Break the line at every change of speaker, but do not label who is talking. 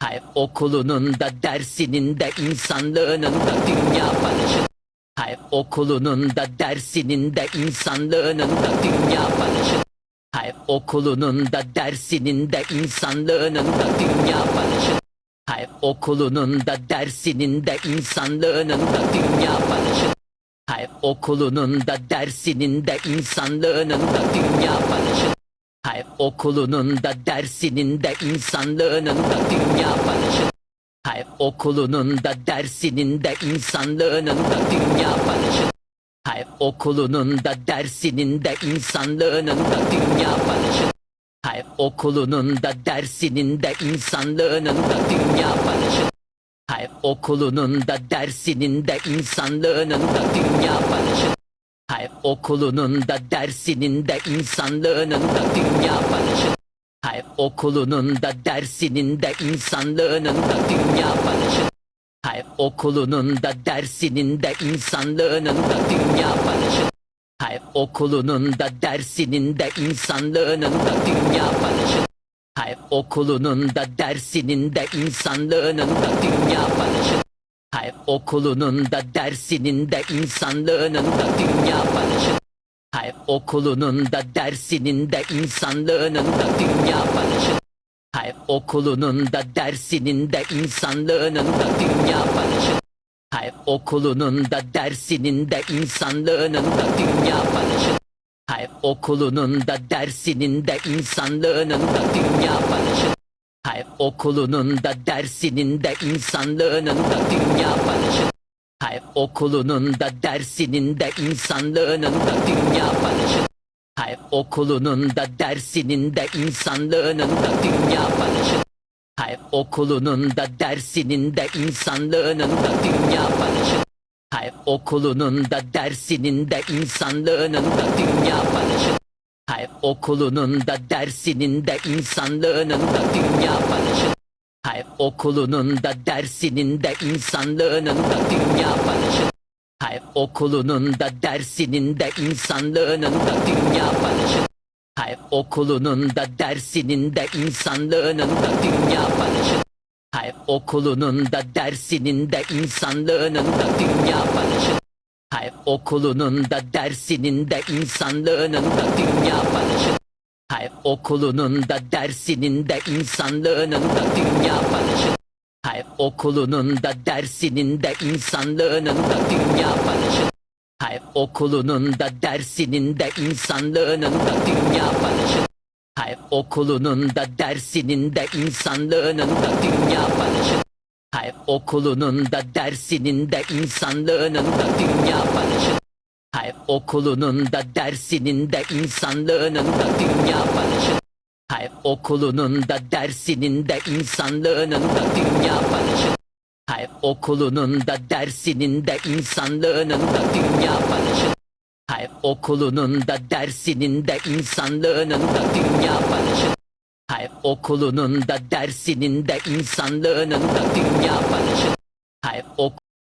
Hayır okulunun da dersinin de insanlığının da dünya barışı. Hayır okulunun da dersinin de insanlığının da dünya barışı. Hayır okulunun da dersinin de insanlığının da dünya barışı. Hayır okulunun da dersinin de insanlığının da dünya barışı. Hayır okulunun da dersinin de insanlığının da dünya barışı. Okulunun da dersinin de insanlığının da dünya barışı. Hayır okulunun da dersinin de insanlığının da dünya barışı. Hayır okulunun da dersinin de insanlığının da dünya barışı. Hayır okulunun da dersinin de insanlığının da dünya barışı. Hayır okulunun da dersinin de insanlığının da dünya barışı. Hayır okulunun da dersinin de insanlığının da dünya barışı. Hayır okulunun da dersinin de insanlığının da dünya barışı. Hayır okulunun da dersinin de insanlığının da dünya barışı. Hayır okulunun da dersinin de insanlığının da dünya barışı. Hayır okulunun da dersinin de insanlığının da dünya barışı. Hayır okulunun da dersinin de insanlığının da dünya barışı. Hayır okulunun da dersinin de insanlığının da dünya barışı. Hayır okulunun da dersinin de insanlığının da dünya barışı. Hayır okulunun da dersinin de insanlığının da dünya barışı. Hayır okulunun da dersinin de insanlığının da dünya barışı. Hayır okulunun da dersinin de insanlığının da dünya barışı. Hayır okulunun da dersinin de insanlığının da dünya barışı. Hayır okulunun da dersinin de insanlığının da dünya barışı. Hayır okulunun da dersinin de insanlığının da dünya barışı. Hayır okulunun da dersinin de insanlığının da dünya barışı. Hayır okulunun da dersinin de insanlığının da dünya barışı. Hayır okulunun da dersinin de insanlığının da dünya barışı. Hayır okulunun da dersinin de insanlığının da dünya barışı. Hayır okulunun da dersinin de insanlığının da dünya barışı. Hayır okulunun da dersinin de insanlığının da dünya barışı. Okulunun da dersinin de insanlığının da dünya barışı. Hayır okulunun da dersinin de insanlığının da dünya barışı. Hayır okulunun da dersinin de insanlığının da dünya barışı. Hayır okulunun da dersinin de insanlığının da dünya barışı. Hayır okulunun da dersinin de insanlığının da dünya barışı. Hayır okulunun da dersinin de insanlığının da dünya barışı. Hayır okulunun da dersinin de insanlığının da dünya barışı. Hayır okulunun da dersinin de insanlığının da dünya barışı. Hayır okulunun da dersinin de insanlığının da dünya barışı. Hayır okulunun da dersinin de insanlığının da dünya barışı. Okulunun da dersinin de insanlığının da dünya barışı. Hayır ok